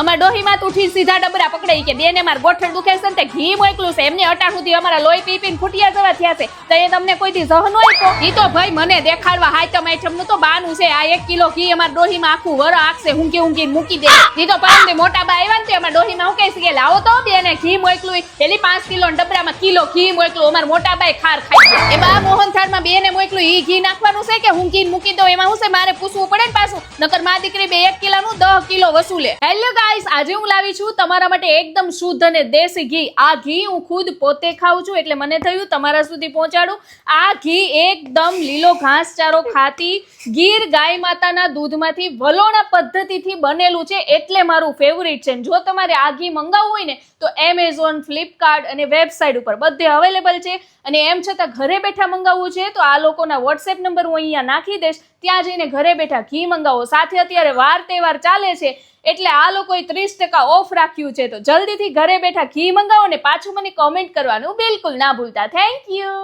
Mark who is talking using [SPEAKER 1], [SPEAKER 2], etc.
[SPEAKER 1] અમારા ડોહીમાં તો ઉઠી સીધા ડબરા પકડાઈ કે બેને માર ગોઠણ દુખે છે ને ઘી મોકલું છે. એમને અટાણ સુધી અમારા લોહી પી પીને ફૂટિયા જવા થયા છે. તો એ તમને કોઈ દી સહન હોય તો ઈ તો ભાઈ મને દેખાડવા હાઈટમ આઈટમનું તો બાનું છે. આ એક કિલો ઘી અમારા ડોહીમાં આખું વર આખશે હુંકી હુંકી મૂકી દે. ઈ તો પરમ મોટા બા આવ્યા ને તે અમારા ડોહીમાં હું કહીશ કે લાવો તો બેને ઘી મોકલું. એલી પાંચ કિલો ડબરામાં કિલો ઘી મોકલું. અમારા મોટા બાઈ ખાર ખાઈ એ બા મોહન થાળમાં બેને મોકલું. ઈ ઘી નાખવાનું છે કે હું ઘી મૂકી દો એમાં હું છે મારે પૂછવું પડે ને પાછું. નકર મા દીકરી બે એક કિલોનું દસ કિલો વસૂલે. હેલો ગાઈસ, આજે હું લાવી છું તમારા માટે એકદમ શુદ્ધ અને દેશી ઘી. આ ઘી હું ખુદ પોતે ખાઉં છું, એટલે મને થયું તમારા સુધી પહોંચાડું. આ ઘી એકદમ લીલો ઘાસચારો ખાતી ગીર ગાય માતાના દૂધમાંથી વલોણા પદ્ધતિથી બનેલું છે, એટલે મારું ફેવરિટ છે. જો તમારે આ ઘી મંગાવવું હોય ને, તો એમેઝોન ફ્લિપકાર્ટ અને વેબસાઇટ ઉપર બધે અવેલેબલ છે. અને એમ છતાં ઘરે બેઠા મંગાવવું છે, તો આ લોકોના વોટ્સએપ નંબર હું અહીંયા નાખી દઈશ. ત્યાં જઈને ઘરે બેઠા ઘી મંગાવો. સાથે અત્યારે વાર તહેવાર ચાલે છે એટલે આ લોકોએ ત્રીસ ટકા ઓફ રાખ્યું છે. તો જલ્દીથી ઘરે બેઠા ઘી મંગાવો ને પાછું મને કોમેન્ટ કરવાનું બિલકુલ ના ભૂલતા. Thank you